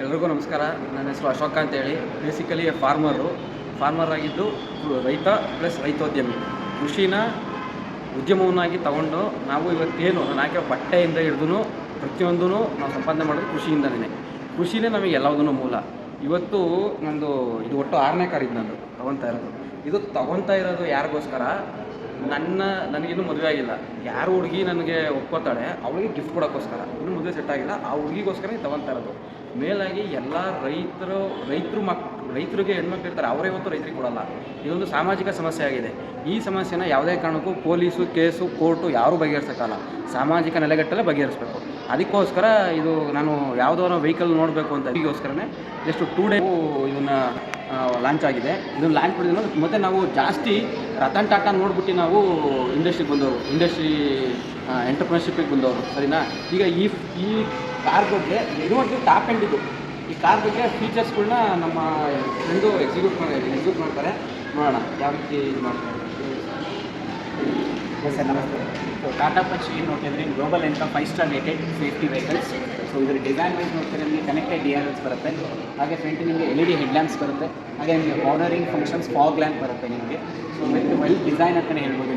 ಎಲ್ರಿಗೂ ನಮಸ್ಕಾರ. ನನ್ನ ಹೆಸರು ಅಶೋಕ ಅಂತೇಳಿ. ಬೇಸಿಕಲಿ ಫಾರ್ಮರು ಫಾರ್ಮರ್ ಆಗಿದ್ದು ರೈತ ಪ್ಲಸ್ ರೈತೋದ್ಯಮಿ. ಕೃಷಿನ ಉದ್ಯಮವನ್ನಾಗಿ ತಗೊಂಡು ನಾವು ಇವತ್ತೇನು ನಾನು ಹಾಕಿರೋ ಬಟ್ಟೆಯಿಂದ ಹಿಡಿದು ಪ್ರತಿಯೊಂದೂ ನಾವು ಸಂಪಾದನೆ ಮಾಡೋದು ಕೃಷಿಯಿಂದನೇ. ಕೃಷಿನೇ ನಮಗೆ ಎಲ್ಲದೂ ಮೂಲ. ಇವತ್ತು ನಂದು ಇದು ಒಟ್ಟು ಆರನೇ ಕಾರ್ ಇದು ನಂದು. ತೊಗೊತಾ ಇರೋದು. ಇದು ತೊಗೊತಾ ಇರೋದು ಯಾರಿಗೋಸ್ಕರ? ನನ್ನ, ನನಗಿನ್ನೂ ಮದುವೆ ಆಗಿಲ್ಲ. ಯಾರು ಹುಡುಗಿ ನನಗೆ ಒಪ್ಕೋತಾಳೆ ಅವಳಿಗೆ ಗಿಫ್ಟ್ ಕೊಡೋಕ್ಕೋಸ್ಕರ. ಇನ್ನೂ ಮದುವೆ ಸೆಟ್ ಆಗಿಲ್ಲ. ಆ ಹುಡುಗಿಗೋಸ್ಕರ ತೊಗೊತಾ ಇರೋದು. ಮೇಲಾಗಿ ಎಲ್ಲ ರೈತರು ರೈತರು ಮಕ್, ರೈತರಿಗೆ ಹೆಣ್ಮಕ್ಳು ಇರ್ತಾರೆ, ಅವರೇ ಇವತ್ತು ರೈತರಿಗೆ ಕೊಡಲ್ಲ. ಇದೊಂದು ಸಾಮಾಜಿಕ ಸಮಸ್ಯೆ ಆಗಿದೆ. ಈ ಸಮಸ್ಯೆನ ಯಾವುದೇ ಕಾರಣಕ್ಕೂ ಪೊಲೀಸು, ಕೇಸು, ಕೋರ್ಟು ಯಾರೂ ಬಗೆಹರಿಸೋಕ್ಕಲ್ಲ ಸಾಮಾಜಿಕ ನೆಲೆಗಟ್ಟಲೆ ಬಗೆಹರಿಸಬೇಕು. ಅದಕ್ಕೋಸ್ಕರ ಇದು ನಾನು ಯಾವುದೋ ವೆಹಿಕಲ್ ನೋಡಬೇಕು ಅಂತ ಅದಕ್ಕೋಸ್ಕರನೇ ಜಸ್ಟ್ ಟೂ ಡೇ ಇದನ್ನು ಲಾಂಚ್ ಆಗಿದೆ. ಇದನ್ನು ಲಾಂಚ್ ಮಾಡಿದ್ರು ಮತ್ತು ನಾವು ಜಾಸ್ತಿ ರತನ್ ಟಾಟಾ ನೋಡ್ಬಿಟ್ಟು ನಾವು ಇಂಡಸ್ಟ್ರಿಗೆ ಬಂದವರು ಇಂಡಸ್ಟ್ರಿ ಎಂಟರ್ಪ್ರಿನರ್ಶಿಪ್ಪಿಗೆ ಬಂದವರು ಸರಿನಾ? ಈಗ ಈ ಈ ಕಾರ್ ಬಗ್ಗೆ ಒಂದು ಟಾಪ್ ಎಂಡ್ ಇದು. ಈ ಕಾರ್ ಬಗ್ಗೆ ಫೀಚರ್ಸ್ಗಳನ್ನ ನಮ್ಮ ಫ್ರೆಂಡು ಎಕ್ಸಿಕ್ಯೂಟ್ ಮಾಡಿ ಎಕ್ಸಿಕ್ಯೂಟ್ ಮಾಡ್ತಾರೆ. ನೋಡೋಣ, ಯಾವ ರೀತಿ ಇದು ಮಾಡ್ತಾರೆ. ಸರ್ ನಮಸ್ತೆ ಸೊ ಟಾಟಾ ಪಂಚ್ ಏನು ನೋಡ್ತಿದ್ರೆ ಗ್ಲೋಬಲ್ ಅಂತ five star rated safety vehicles so ಇದ್ರ ಡಿಸೈನ್ ವೈಸ್ ನೋಡ್ತಾರೆ ನಿಮಗೆ ಕನೆಕ್ಟೆಡ್ ಡಿ ಆರ್ ಎಲ್ಸ್ ಬರುತ್ತೆ. ಹಾಗೆ ಫ್ರಂಟ್ ನಿಮಗೆ L E D head lamps ಬರುತ್ತೆ. ಹಾಗೆ ನಿಮಗೆ ಕಾರ್ನರಿಂಗ್ ಫಂಕ್ಷನ್ಸ್ ಫಾಗ್ ಲ್ಯಾಂಪ್ ಬರುತ್ತೆ ನಿಮಗೆ. ಸೊ ವಿತ್ ವೆಲ್ ಡಿಸೈನ್ ಅಂತಲೇ ಹೇಳ್ಬೋದು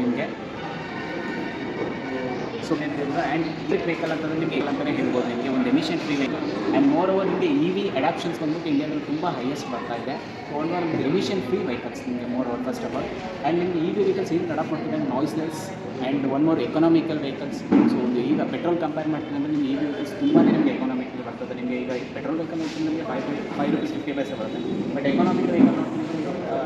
ಸೊ ಆ್ಯಂಡ್ ಇಲೆಕ್ಟ್ರಿಕ್ ವೆಹಿಕಲ್ ಅಂತಂದ್ರೆ ನಿಮಗೆ ಅಂತಲೇ ಹೇಳ್ಬೋದು. ನಿಮಗೆ ಒಂದು emission free vehicle and moreover ನಿಮಗೆ ಇ ವಿ ಅಡಾಪ್ಷನ್ಸ್ ಬಂದ್ಬಿಟ್ಟು ಇಂಡಿಯಾದಲ್ಲಿ ತುಂಬ ಹೈಯೆಸ್ಟ್ ಬರ್ತಾ ಇದೆ. ಸೊ ಓವರ್ ನಿಮಗೆ ಎಮಿಷನ್ ಫ್ರೀ ವೆಹಿಕಲ್ಸ್ ನಿಮಗೆ moreover first of all and ನಿಮಗೆ ಇ ವಿ ವೆಹಿಕಲ್ಸ್ ಏನು ಅಡಾಪ್ಟ್ ಮಾಡ್ತಿದೆ noiseless and one more economical vehicles so ಒಂದು ಈಗ ಪೆಟ್ರೋಲ್ ಕಂಪೇರ್ ಮಾಡ್ತೀನಿ ಅಂದರೆ ನಿಮಗೆ ಇ ವಿ ವೆಹಿಕಲ್ಸ್ ತುಂಬಾ ನಿಮಗೆ ಎಕನಾಮಿಕಲ್ ಬರ್ತದೆ. ನಿಮಗೆ ಈಗ ಪೆಟ್ರೋಲ್ ವೆಹಿಕಲ್ ನಿಮಗೆ five five rupees fifty paise ಬರುತ್ತೆ. ಬಟ್ ಎಕನಾಮಿಕ್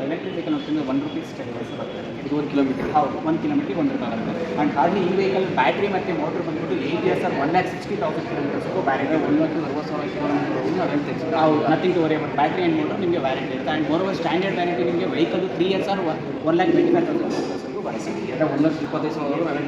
ಎಲೆಕ್ಟ್ರಿಕ್ ವೆಹಿಕಲ್ ನೋಡ್ತೀನಿ ಒನ್ ರುಪೀಸ್ ಟೆನ್ ಪೈಸೆ ಬರುತ್ತೆ ಇದು ಒಂದು ಕಿಲೋಮೀಟರ್ ಹೌದು ಒಂದು ಕಿಲೋಮೀಟ್ರಿಗೆ ಒಂದು ರೂಪಾಯಿ ಬರುತ್ತೆ ಆ್ಯಂಡ್ ಹಾರ್ಡ್ಲಿ ಈ ವೆಹಿಕಲ್ ಬ್ಯಾಟ್ರಿ ಮತ್ತು ಮೋಟ್ರ್ ಬಂದ್ಬಿಟ್ಟು eight years or one lakh sixty thousand ಕಿಲೋಮೀಟರ್ಸ್ಗೂ battery ಒಂದು ಲಕ್ಷದ ಅರವತ್ತು ಸಾವಿರ ಕಿಲೋಮೀಟರ್ ಹೌದು nothing to worry but battery and motor ನಿಮಗೆ ವ್ಯಾರಂಟಿ ಇರುತ್ತೆ. And moreover standard warranty ನಿಮಗೆ vehicle three years or one lakh twenty five thousand ಒಂದು ಲಕ್ಷ ಇಪ್ಪತ್ತೈದು ಸಾವಿರ ವರಿ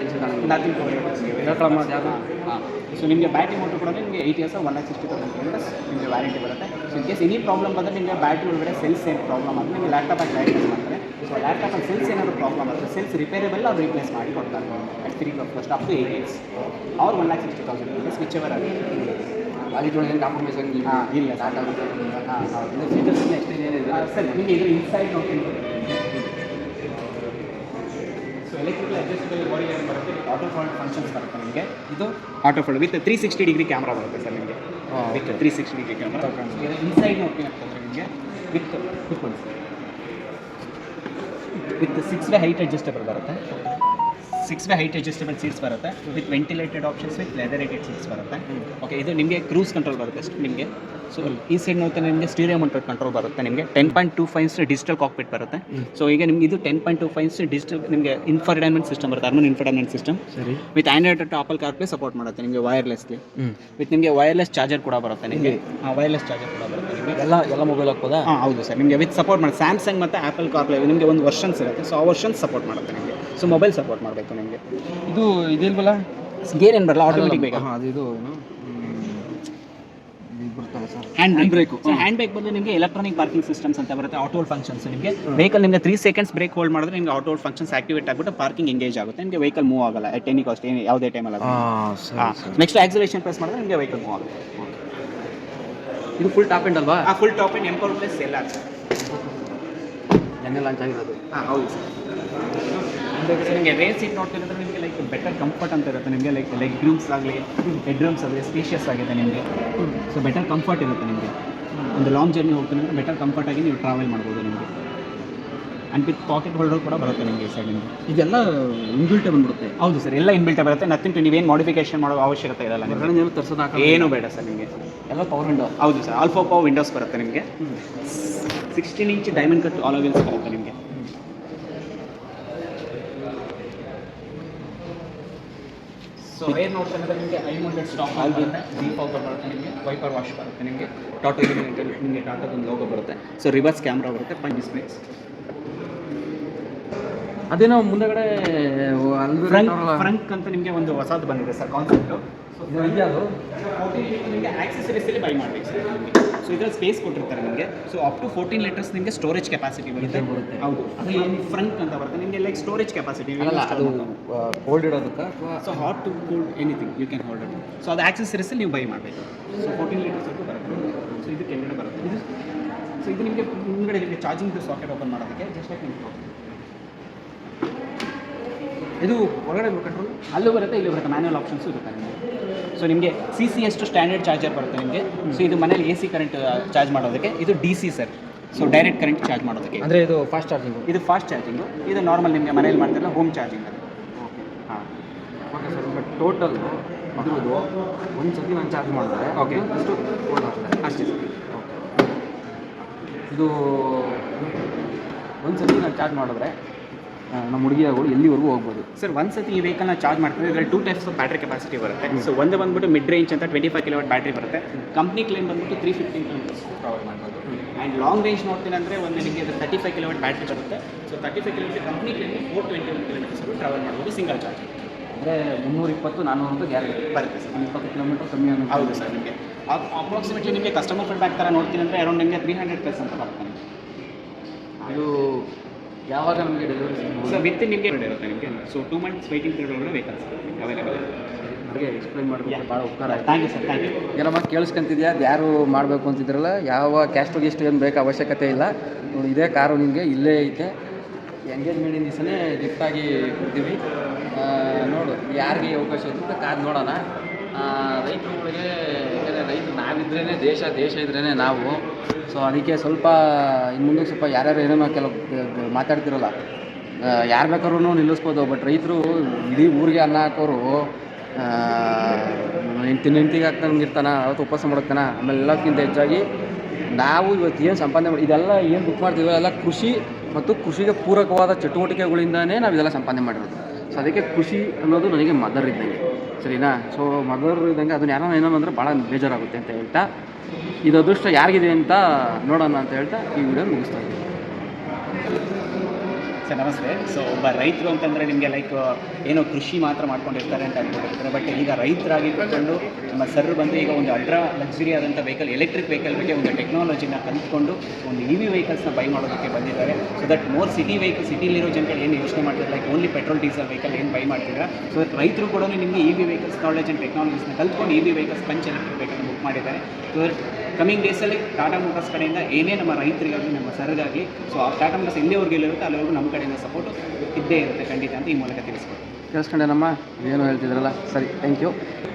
ಹೇಳ್ಕೊಳ ಮಾಡೋದು ಯಾರು ಹಾಂ. ಸೊ ನಿಮಗೆ ಬ್ಯಾಟ್ರಿ ಮೋಟ್ರ್ ಕೂಡ ನಿಮಗೆ eight years one lakh sixty thousand kilometres ನಿಮಗೆ ವ್ಯಾರಂಟಿ ಬರುತ್ತೆ. So in case any problem ಬಂದರೆ ನಿಮಗೆ ಬ್ಯಾಟ್ರಿ ಒಳಗಡೆ ಸೆಲ್ಸ್ ಏನು ಪ್ರಾಬ್ಲಮ್ ಆದರೆ ನಿಮಗೆ ಲ್ಯಾಪ್ಟಾಪ್ ಡೈಗ್ನೋಸ್ ಮಾಡ್ತಾರೆ. ಸೊ ಲ್ಯಾಪ್ಟಾಪಲ್ಲಿ ಸೆಲ್ಸ್ ಏನಾದರೂ ಪ್ರಾಬ್ಲಮ್ ಆದರೆ ಸೆಲ್ಸ್ ರಿಪೇರೇಬಲ್ ಅವ್ರು ರಿಪ್ಲೇಸ್ ಮಾಡಿ ಕೊಡ್ತಾರೆ. At three first up to eight years ಅವ್ರು one lakh sixty thousand rupees whichever ಆಗಿ ಕ್ವಾಲಿಟಿ ಕಾಂಪ್ರಮೈಸ್ ಇಲ್ಲ ಸ್ಟಾರ್ಟ್ ಆಗುತ್ತೆ ಹಾಂ ಹೌದು. ಫೀಚರ್ಸ್ ನೆಕ್ಸ್ಟ್ ಏನಿದೆ ಸರ್. ನಿಮಗೆ ಇದು ಇನ್ಸೈಡ್ ನೋಡ್ತೀನಿ ಆಟೋ ಫೋಲ್ಡ್ ಫಂಕ್ಷನ್ಸ್ ಬರುತ್ತೆ ನಿಮಗೆ. ಇದು auto fold with three sixty degree camera ಬರುತ್ತೆ ಸರ್ ನಿಮಗೆ. With three sixty degree camera inside ನೋಡ್ತೀನಿ ಅಂತಂದರೆ ನಿಮಗೆ. With with six way height adjustable ಬರುತ್ತೆ. Six way height adjustable seats ಬರುತ್ತೆ. With ventilated options with leatherette seats ಬರುತ್ತೆ. Okay ಇದು ನಿಮಗೆ ಕ್ರೂಸ್ ಕಂಟ್ರೋಲ್ ಬರುತ್ತೆ ಅಷ್ಟು ನಿಮಗೆ. ಸೊ ಈ ಸೈಡ್ ನೋಡ್ತಾ ನಿಮಗೆ ಸ್ಟೀರಿಯೋ ಮೋಟರ್ ಕಂಟ್ರೋಲ್ ಬರುತ್ತೆ ನಿಮಗೆ. Ten point two ಫೈನ್ಸ್ digital cockpit ಬರುತ್ತೆ. ಸೊ ಈಗ ನಿಮ್ಗೆ ಇದು ಟೆನ್ ಪಾಯಿಂಟ್ ಟು ಫೈನ್ಸ್ ಡಿಜಿಟಲ್ ನಿಮಗೆ ಇನ್ಫರ್ಟೈನ್ಮೆಂಟ್ ಸಿಸ್ಟಮ್ ಬರುತ್ತೆ ಅರ್ಮನ್ ಇನ್ಫರ್ಟೈನ್ಮೆಂಟ್ ಸಿಸ್ಟಮ್ ಸರಿ. With Android to Apple CarPlay support ಮಾಡುತ್ತೆ ನಿಮಗೆ ವೈರ್ಲೆಸ್ಲಿ ಹ್ಞೂ ವಿತ್ ನಿಮಗೆ ವೈರ್ಲೆಸ್ ಚಾರ್ಜರ್ ಕೂಡ ಬರುತ್ತೆ ನಿಮಗೆ. ವೈರ್ಲೆಸ್ ಚಾರ್ಜರ್ ಕೂಡ ಬರುತ್ತೆ. ಎಲ್ಲ ಎಲ್ಲ ಮೊಬೈಲ್ ಹಾಕ್ಬೋದಾ? ಹಾಂ ಹೌದು ಸರ್. ನಿಮಗೆ ವಿತ್ ಸಪೋರ್ಟ್ ಮಾಡಿ ಸ್ಯಾಮ್ಸಂಗ್ ಮತ್ತು ಆ್ಯಪಲ್ ಕಾರ್ಪ್ಲೇ ನಿಮಗೆ ಒಂದು ವರ್ಷನ್ಸ್ ಇರುತ್ತೆ ಸೊ ಆ ವರ್ಷನ್ಸ್ ಸಪೋರ್ಟ್ ಮಾಡುತ್ತೆ ನಿಮಗೆ. ಸೊ ಮೊಬೈಲ್ ಸಪೋರ್ಟ್ ಮಾಡಬೇಕು ನಿಮಗೆ. ಇದು ಇದಿಲ್ವಲ್ಲ ಗೇರ್ ಏನು ಬರಲ್ಲ ಆಟೋಮೆಟಿಕ್ ಬೇಕು ಹಾಂ ಅದು ಇದು ಹ್ಯಾಂಡ್ ಬ್ರೇಕ್. ಹ್ಯಾಂಡ್ ಬ್ರೇಕ್ ಬಂದು ನಿಮಗೆ ಎಲೆಕ್ಟ್ರಾನಿಕ್ ಪಾರ್ಕಿಂಗ್ ಸಿಸ್ಟಮ್ಸ್ ಅಂತ ಬರುತ್ತೆ. ಆಟೋಲ್ ಫಂಕ್ಷನ್ಸ್ ನಿಮಗೆ. ವೆಹಿಕಲ್ ನಿಮಗೆ ತ್ರೀ ಸೆಕೆಂಡ್ಸ್ ಬ್ರೇಕ್ ಹೋಲ್ಡ್ ಮಾಡಿದ್ರೆ ನಿಮಗೆ ಆಟೋಲ್ ಫಂಕ್ಷನ್ಸ್ ಆಕ್ಟಿವೇಟ್ ಆಗಿಬಿಟ್ಟು ಪಾರ್ಕಿಂಗ್ ಎಂಗೇಜ್ ಆಗುತ್ತೆ. ನಿಮಗೆ ವೆಹಿಕಲ್ ಮೂವ್ ಆಗಲ್ಲ. ಎಟ್ ಎನಿ ಕಾಸ್ಟ್ ಯಾವುದೇ ಟೈಮಲ್ಲಿ ನೆಕ್ಸ್ಟ್ ಆಕ್ಸಿಲೇಷನ್ ಪ್ರೆಸ್ ಮಾಡಿದ್ರೆ ನಿಮಗೆ ವೆಹಿಕಲ್ ಮೂವ್ ಆಗುತ್ತೆ. ಇದು ಫುಲ್ ಟಾಪ್ ಎಂಡ್ ಅಲ್ವಾ? ಆ full top end empower plus ಎಲ್ಲ ನೆನ್ನೆ ಲಾಂಚ್ ಆಗಿರೋದು. ಹಾಂ ಹೌದು ಸರ್ ನಿಮಗೆ ರೇರ್ ಸೀಟ್ ನೋಡ್ತಿರೋದ್ರೆ ನಿಮಗೆ ಲೈಕ್ ಬೆಟರ್ ಕಂಫರ್ಟ್ ಅಂತ ಇರುತ್ತೆ. ನಿಮಗೆ ಲೈಕ್ ಲೆಗ್ ರೂಮ್ಸ್ ಆಗಲಿ ಹೆಡ್ ರೂಮ್ಸ್ ಆಗಲಿ ಸ್ಪೇಷಿಯಸ್ ಆಗಿದೆ ನಿಮಗೆ. ಸೊ ಬೆಟರ್ ಕಂಫರ್ಟ್ ಇರುತ್ತೆ ನಿಮಗೆ. ಒಂದು ಲಾಂಗ್ ಜರ್ನಿ ಹೋಗ್ತೀನಿ ಅಂದರೆ ಬೆಟರ್ ಕಂಫರ್ಟಾಗಿ ನೀವು ಟ್ರಾವೆಲ್ ಮಾಡ್ಬೋದು ಆ್ಯಂಡ್ ವಿತ್ ಪಾಕೆಟ್ ಹೋಲ್ಡರ್ ಕೂಡ ಬರುತ್ತೆ ನಿಮಗೆ ಈ ಸೈಡಿಂದ ನಿಮಗೆ ಇದೆಲ್ಲ ಇನ್ಬಿಲ್ಟೇ ಬಂದ್ಬಿಡುತ್ತೆ. ಹೌದು ಸರ್ ಎಲ್ಲ ಇನ್ಬಿಲ್ಟೇ ಬರುತ್ತೆ. ನಥಿಂಗ್ ಟು ನೀವೇನು ಮಾಡಿಫಿಕೇಶನ್ ಮಾಡೋ ಅವಶ್ಯಕತೆ ಇರಲ್ಲ ಹೊರಗಡೆ ಏನು ತರ್ಸೋದು ಏನು ಬೇಡ ಸರ್ ನಿಮಗೆ. ಎಲ್ಲ ಪವರ್ ವಿಂಡೋ ಹೌದು sir all four power windows ಬರುತ್ತೆ ನಿಮಗೆ. Sixteen inch diamond cut alloy wheels ಬರುತ್ತೆ ನಿಮಗೆ. ಸೊ ಏರ್ ನೋಡ್ತಾ ಇದ್ದಾರೆ ನಿಮಗೆ high mounted stop deep outer ಬರುತ್ತೆ ನಿಮಗೆ ವೈಪರ್ ವಾಶ್ ಬರುತ್ತೆ ನಿಮಗೆ ಟಾಟಾ ನಿಮಗೆ ಟಾಟಾದೊಂದು ಲೋಗೋ ಬರುತ್ತೆ. ಸೊ ರಿವರ್ಸ್ ಕ್ಯಾಮ್ರಾ ಬರುತ್ತೆ ಪಂಚ್ ಡಿಸ್ಪ್ಲೇಸ್ ಅದೇನೋ ಮುಂದಗಡೆ ಫ್ರಂಕ್ ಫ್ರಂಕ್ ಅಂತ ನಿಮಗೆ ಒಂದು ಹೊಸದು ಬಂದಿದೆ ಸರ್ ಕಾನ್ಸೆಪ್ಟು ಅದು? ನಿಮಗೆ ಆಕ್ಸೆಸರೀಸಲ್ಲಿ ಬೈ ಮಾಡಬೇಕು ಸರ್. ಸೊ ಇದರಲ್ಲಿ ಸ್ಪೇಸ್ ಕೊಟ್ಟಿರ್ತಾರೆ ನಿಮಗೆ. So up to fourteen litres ನಿಮಗೆ ಸ್ಟೋರೇಜ್ ಕೆಪಾಸಿಟಿ ಬರುತ್ತೆ. ಹೌದು. ಅದು ಫ್ರಂಕ್ ಅಂತ ಬರುತ್ತೆ. ನಿಮಗೆ ಲೈಕ್ ಸ್ಟೋರೇಜ್ ಕೆಪಾಸಿಟಿ ಅದು cold ಇಡೋದಕ್ಕೆ so hot to cold anything you can hold it so ಅದು ಆಕ್ಸೆಸರೀಸಲ್ಲಿ ನೀವು ಬೈ ಮಾಡಬೇಕು. ಸೊ ಫೋರ್ಟೀನ್ ಲೀಟರ್ಸ್ ಬರುತ್ತೆ. ಸೊ ಇದು ಕೆಳಗಡೆ ಬರುತ್ತೆ. ಸೊ ಇದು ನಿಮಗೆ ಮುಂದ್ಗಡೆ ನಿಮಗೆ ಚಾರ್ಜಿಂಗ್ ಸಾಕೆಟ್ ಓಪನ್ ಮಾಡೋದಕ್ಕೆ ಜಸ್ಟ್ ಲೈಕ್ ನಿಮ್ಗೆ ಇದು ಹೊರಗಡೆ ಕಂಟ್ರೋಲ್ ಅಲ್ಲೂ ಬರುತ್ತೆ ಇಲ್ಲೂ ಬರುತ್ತೆ. ಮ್ಯಾನ್ಯಲ್ ಆಪ್ಷನ್ಸು ಇರುತ್ತೆ ನಿಮಗೆ. ಸೊ ನಿಮಗೆ ಸಿ ಸಿ ಎಷ್ಟು ಸ್ಟ್ಯಾಂಡರ್ಡ್ ಚಾರ್ಜರ್ ಬರುತ್ತೆ ನಿಮಗೆ. ಸೊ ಇದು ಮನೇಲಿ ಎ ಸಿ ಕರೆಂಟ್ ಚಾರ್ಜ್ ಮಾಡೋದಕ್ಕೆ. ಇದು D C sir so direct current charge ಮಾಡೋದಕ್ಕೆ. ಅಂದರೆ ಇದು ಫಾಸ್ಟ್ ಚಾರ್ಜಿಂಗು ಇದು ಫಾಸ್ಟ್ ಚಾರ್ಜಿಂಗು ಇದು ನಾರ್ಮಲ್ ನಿಮಗೆ ಮನೇಲಿ ಮಾಡ್ತಿರಲ್ಲ ಹೋಮ್ ಚಾರ್ಜಿಂಗ್ ಅದು. ಹಾಂ. ಓಕೆ ಸರ್ ಬಟ್ ಟೋಟಲ್ ಇದ್ರದ್ದು ಒಂದು ಸತಿ ನಾನು ಚಾರ್ಜ್ ಮಾಡಿದ್ರೆ ಓಕೆ ಅಷ್ಟು ಅಷ್ಟೇ ಸರ್ ಇದು ಒಂದು ಸತಿ ನಾನು ಚಾರ್ಜ್ ಮಾಡಿದ್ರೆ ನಮ್ಮ ಹುಡುಗಿಯಗಳು ಎಲ್ಲಿವರೆಗೂ ಹೋಗ್ಬೋದು. ಸರ್ ಒಂದು ಸತಿ ಈ ವೆಹಿಕಲ್ನ ಚಾರ್ಜ್ ಮಾಡ್ತಾರೆ ಇದರಲ್ಲಿ two types of battery capacity ಬರುತ್ತೆ. ಸೊ ಒಂದು ಬಂದ್ಬಿಟ್ಟು ಮಿಡ್ ರೇಂಜ್ ಅಂತ ಟ್ವೆಂಟಿ ಫೈವ್ ಕಿಲೋವಾಟ್ ಬ್ಯಾಟ್ರಿ ಬರುತ್ತೆ. ಕಂಪ್ನಿ ಕ್ಲೇಮ್ ಬಂದ್ಬಿಟ್ಟು ತ್ರೀ ಫಿಫ್ಟೀನ್ ಕಿಲೋಮೀಟರ್ಸ್ ಪ್ರೊವೈಡ್ ಮಾಡ್ಬೋದು ಆ್ಯಂಡ್ ಲಾಂಗ್ ರೇಂಜ್ ನೋಡ್ತೀನಿ ಅಂದರೆ ಒಂದು ನಿಮಗೆ ಇದು ತರ್ಟಿ ಫೈವ್ ಕಿಲೋವಾಟ್ ಬ್ಯಾಟ್ರಿ ಬರುತ್ತೆ so thirty five kilometre company claim four twenty one kilometres travel ಮಾಡ್ಬೋದು ಸಿಂಗಲ್ ಚಾರ್ಜ್ ಅಂದರೆ ಮುನ್ನೂರ ಇಪ್ಪತ್ತು ನಾನ್ನೂರು ಅಂತ ಗ್ಯಾರಂಟಿ ಬರುತ್ತೆ ಸರ್. ಒಂದು ಇಪ್ಪತ್ತು ಕಿಲೋಮೀಟರ್ ಕಮ್ಮಿ ಅನ್ನೋ ಹೌದು ಸರ್ ನಿಮಗೆ. ಅಪ್ರಾಕ್ಸಿಮೇಟ್ಲಿ ನಿಮಗೆ ಕಸ್ಟಮರ್ ಫೀಡ್ಬ್ಯಾಕ್ ಥರ ನೋಡ್ತೀನಿ ಅಂದರೆ ಅರೌಂಡ್ ನಿಮಗೆ ತ್ರೀ ಹಂಡ್ರೆಡ್ ಪ್ಲಸ್ ಅಂತ ಬರ್ತಾನೆ. ಅದು ಯಾವಾಗ ನಮಗೆ ಡೆಲಿವರಿ ಸರ್ ವಿತ್ ನಿಮಗೆ ಇರುತ್ತೆ ನಿಮಗೆ. So two months waiting period ಒಳಗಡೆ ವೆಹಿಕಲ್ಸ್ ಅವೈಲೇಬಲ್ ಅವ್ರಿಗೆ ಎಕ್ಸ್ಪ್ಲೈನ್ ಮಾಡಬೇಕು ಭಾಳ ಉಪಕಾರ ಆಯ್ತು. Thank you sir thank you ಏನಮ್ಮ ಕೇಳಿಸ್ಕೊಂತಿದ್ಯಾ? ಅದು ಯಾರು ಮಾಡಬೇಕು ಅಂತಿದ್ರಲ್ಲ ಯಾವ ಕ್ಯಾಸ್ಟ್ ಇಷ್ಟು ಏನು ಬೇಕು ಅವಶ್ಯಕತೆ ಇಲ್ಲ. ನೋಡಿ ಇದೇ ಕಾರು ನಿಮಗೆ ಇಲ್ಲೇ ಐತೆ. ಎಂಗೇಜ್ಮೆಂಟಿನ ದಿವಸನೇ ಗಿಫ್ಟಾಗಿ ಕೊಡ್ತೀವಿ. ನೋಡು ಯಾರಿಗೆ ಅವಕಾಶ ಇರುತ್ತೆ ಕಾರ್ ನೋಡೋಣ. ರೈತರುಗಳಿಗೆ ರೈತರು ನಾವಿದ್ರೇ ದೇಶ ದೇಶ ಇದ್ರೇ ನಾವು. ಸೊ ಅದಕ್ಕೆ ಸ್ವಲ್ಪ ಇನ್ನು ಮುಂದೆ ಸ್ವಲ್ಪ ಯಾರ್ಯಾರು ಏನೇನೋ ಕೆಲವು ಮಾತಾಡ್ತಿರಲ್ಲ ಯಾರು ಬೇಕಾದ್ರೂ ನಿಲ್ಲಿಸ್ಬೋದು. ಬಟ್ ರೈತರು ಇಡೀ ಊರಿಗೆ ಅನ್ನ ಹಾಕೋರು ಹೆಂಡ್ತಿ ಹಾಕ್ದಂಗೆ ಇರ್ತಾನೆ, ಅವತ್ತು ಉಪವಾಸ ಮಾಡ್ತಾನ ಆಮೇಲೆ ಎಲ್ಲಕ್ಕಿಂತ ಹೆಚ್ಚಾಗಿ ನಾವು ಇವತ್ತು ಏನು ಸಂಪಾದನೆ ಮಾಡಿ, ಇದೆಲ್ಲ ಏನು ಬುಕ್ ಮಾಡ್ತೀವಿ ಎಲ್ಲ ಕೃಷಿ ಮತ್ತು ಕೃಷಿಗೆ ಪೂರಕವಾದ ಚಟುವಟಿಕೆಗಳಿಂದನೇ ನಾವು ಇದೆಲ್ಲ ಸಂಪಾದನೆ ಮಾಡಿರೋದು. ಸೊ ಅದಕ್ಕೆ ಕೃಷಿ ಅನ್ನೋದು ನನಗೆ ಮದರ್ ಇದ್ದಂಗೆ. ಸರಿನಾ? ಸೊ ಮದರ್ ಇದ್ದಂಗೆ ಅದನ್ನ ಯಾರೋ ಏನೋ ಅಂದರೆ ಭಾಳ ಬೇಜಾರಾಗುತ್ತೆ ಅಂತ ಹೇಳ್ತಾ, ಇದು ಅದೃಷ್ಟ ಯಾರಿಗಿದೆ ಅಂತ ನೋಡೋಣ ಅಂತ ಹೇಳ್ತಾ ಈ ವಿಡಿಯೋ ಮುಗಿಸ್ತಾ ಇದ್ದೀನಿ. ಸರ್ ನಮಸ್ತೆ. ಸೊ ಒಬ್ಬ ರೈತರು ಅಂತಂದರೆ ನಿಮಗೆ ಲೈಕ್ ಏನೋ ಕೃಷಿ ಮಾತ್ರ ಮಾಡ್ಕೊಂಡಿರ್ತಾರೆ ಅಂತ ಅನ್ಕೊಂಡಿರ್ತಾರೆ. ಬಟ್ ಈಗ ರೈತರಾಗಿ ಕೂತ್ಕೊಂಡು ನಮ್ಮ ಸರ್ ಬಂದು ಈಗ ಒಂದು ಅಲ್ಟ್ರಾ ಲಕ್ಸುರಿ ಆದಂಥ ವೆಹಿಕಲ್ ಎಲೆಕ್ಟ್ರಿಕ್ ವೆಹಿಕಲ್ ಬಗ್ಗೆ ಒಂದು ಟೆಕ್ನಾಲಜಿನ ಕಲಿತ್ಕೊಂಡು ಒಂದು ಇ ವಿ ವೆಹಿಕಲ್ಸ್ನ ಬೈ ಮಾಡೋದಕ್ಕೆ ಬಂದಿದ್ದಾರೆ. So that more city vehicle ಸಿಟಿಲಿರೋ ಜನಗಳು ಏನು ಯೋಚನೆ ಮಾಡ್ತಾರೆ like only petrol diesel vehicle ಏನು ಬೈ ಮಾಡ್ತೀರಾ ಸೊ ದಟ್ ರೈತರು ಕೂಡ ನಿಮಗೆ E V vehicles knowledge and ಟೆಕ್ನಾಲಜೀಸ್ನ ಕಲ್ತ್ಕೊಂಡು E V vehicles Punch electric vehicle book ಮಾಡಿದ್ದಾರೆ. ಸೊ ಕಮಿಂಗ್ ಡೇಸಲ್ಲಿ ಟಾಟಾ ಮೋಟರ್ಸ್ ಕಡೆಯಿಂದ ಏನೇ ನಮ್ಮ ರೈತರಿಗಾಗಲಿ, ನಮ್ಮ ಸರ್ಗಾಗಲಿ ಸೊ ಆ ಟಾಟಾ ಮೋಟರ್ಸ್ ಎಲ್ಲಿವರೆಗೂ ಇಲ್ಲಿರುತ್ತೆ ಅಲ್ಲಿವರೆಗೂ ನಮ್ಮ ಕಡೆಯಿಂದ ಸಪೋರ್ಟ್ ಇದ್ದೇ ಇರುತ್ತೆ ಖಂಡಿತ ಅಂತ ಈ ಮೂಲಕ ತಿಳಿಸ್ಕೊಡ್ತೀನಿ. ಕೇಳಿಸ್ಕೊಂಡೇನಮ್ಮ? ಏನು ಹೇಳ್ತಿದ್ರಲ್ಲ? ಸರಿ ಥ್ಯಾಂಕ್ ಯು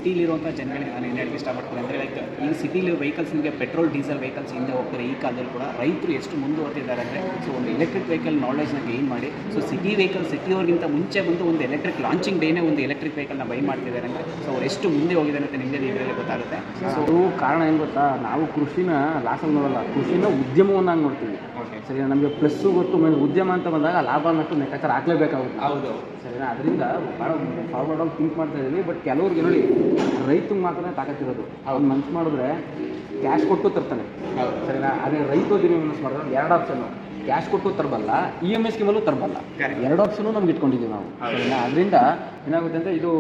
ಸಿಟಿಲಿರುವಂಥ ಜನಗಳಿಗೆ ನಾನು ಏನು ಹೇಳಕ್ಕೆ ಇಷ್ಟಪಡ್ತೀನಿ ಅಂದರೆ ಲೈಕ್ ಈ ಸಿಟಿಲಿ ವೆಹಿಕಲ್ಸ್ ನಿಮಗೆ ಪೆಟ್ರೋಲ್ ಡೀಸೆಲ್ ವೆಹಿಕಲ್ಸ್ ಹಿಂದೆ ಹೋಗ್ತಾರೆ. ಈ ಕಾಲದಲ್ಲಿ ಕೂಡ ರೈತರು ಎಷ್ಟು ಮುಂದುವರೆದಿದ್ದಾರೆ ಅಂದರೆ ಸೊ ಒಂದು ಎಲೆಕ್ಟ್ರಿಕ್ ವೆಹಿಕಲ್ ನಾಲೆಜ್ನ ಗೇನ್ ಮಾಡಿ ಸೊ ಸಿಟಿ ವೆಹಿಕಲ್ ಸಿಟಿಯವ್ರಿಗಿಂತ ಮುಂಚೆ ಬಂದು ಒಂದು ಎಲೆಕ್ಟ್ರಿಕ್ ಲಾಂಚಿಂಗ್ ಡೇನೇ ಒಂದು ಎಲೆಕ್ಟ್ರಿಕ್ ವೆಹಿಕಲ್ನ ಬೈ ಮಾಡ್ತಿದ್ದಾರೆ ಅಂದರೆ ಸೊ ಅವ್ರು ಎಷ್ಟು ಮುಂದೆ ಹೋಗಿದ್ದಾರೆ ಅಂತ ನಿಮಗೆ ಇದರಲ್ಲಿ ಗೊತ್ತಾಗುತ್ತೆ. ಸೊ ಕಾರಣ ಏನು ಗೊತ್ತಾ? ನಾವು ಕೃಷಿನ ಲಾಸಲ್ಲಿ ನೋಡೋಲ್ಲ. ಕೃಷಿನ ಉದ್ಯಮವನ್ನಾಗಿ ನೋಡ್ತೀವಿ. ಓಕೆ ಸರಿ ನಮಗೆ ಪ್ಲಸ್ಸು ಗೊತ್ತು ಮೇಲೆ ಉದ್ಯಮ ಅಂತ ಬಂದಾಗ ಲಾಭ ಅನ್ನಷ್ಟು ಲೆಕ್ಕಾಚಾರ ಹಾಕ್ಲೇಬೇಕಾಗುತ್ತೆ ಹೌದು. ಸರಿನಾ? ಅದರಿಂದ ಭಾಳ ಫಾರ್ವರ್ಡ್ ಆಗಿ ಥಿಂಕ್ ಮಾಡ್ತಾ ಇದ್ದೀವಿ ಬಟ್ ಕೆಲವ್ರಿಗೆ ನೋಡಿ ರೈತಂಗೆ ಮಾತ್ರ ತಾಕತ್ತಿರೋದು. ಅವ್ನು ಮನ್ಸು ಮಾಡಿದ್ರೆ ಕ್ಯಾಶ್ ಕೊಟ್ಟು ತರ್ತಾನೆ. ಸರಿನಾ? ಅದೇ ರೈತ ಉದ್ಯಮಿ ಮನಸ್ಸು ಮಾಡಿದ್ರೆ ಎರಡು ಆಪ್ಷನ್ನು ಕ್ಯಾಶ್ ಕೊಟ್ಟು ತರಬಲ್ಲ ಇ ಎಂ ಐ ಸ್ಕೀಮಲ್ಲೂ ತರಬಲ್ಲ. ಎರಡು ಆಪ್ಷನು ನಮ್ಗೆ ಇಟ್ಕೊಂಡಿದ್ದೀವಿ ನಾವು. ಸರಿನಾ? ಅದರಿಂದ ಏನಾಗುತ್ತೆ ಅಂದರೆ ಇದು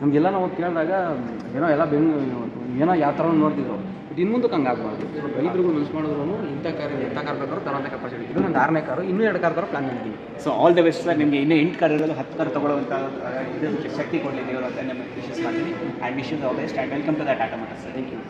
ನಮಗೆಲ್ಲ ನಾವು ಕೇಳಿದಾಗ ಏನೋ ಎಲ್ಲ ಬೆಂಗ್ ಏನೋ ಯಾವ ಥರ ನೋಡ್ತಿದ್ರು. ಬಟ್ ಇನ್ನು ಮುಂದಕ್ಕೆ ಹಂಗೆ ಆಗ್ಬಾರ್ದು. ರೈತರಿಗೂ ಮನಸ್ಸು ಮಾಡಿದ್ರು ಇಂಥ ಕಾರ್ ಎಂಥ ಕಾರ್ ಬೇಕಾದ್ರೂ ತರೋಂಥ ಕೆಪಾಸಿಟಿ ಇದು ನಂದು ಆರನೇ ಕಾರು, ಇನ್ನೂ ಎರಡು ಕಾರ್ ಥರ ಪ್ಲಾನ್ ಮಾಡಿದ್ದೀನಿ. So all the best sir ನಿಮಗೆ ಇನ್ನೂ ಎಂಟು ಕಾರ್ ಇರೋದು, ಹತ್ತು ಕಾರ್ ತೊಗೊಳ್ಳುವಂಥ ಇದು ಶಕ್ತಿ ಕೊಡಲಿ ದೇವರು ಅಂತ ನಿಮಗೆ ವಿಶಸ್ ಮಾಡ್ತೀನಿ. And wish the best and welcome to the Tata Motors thank you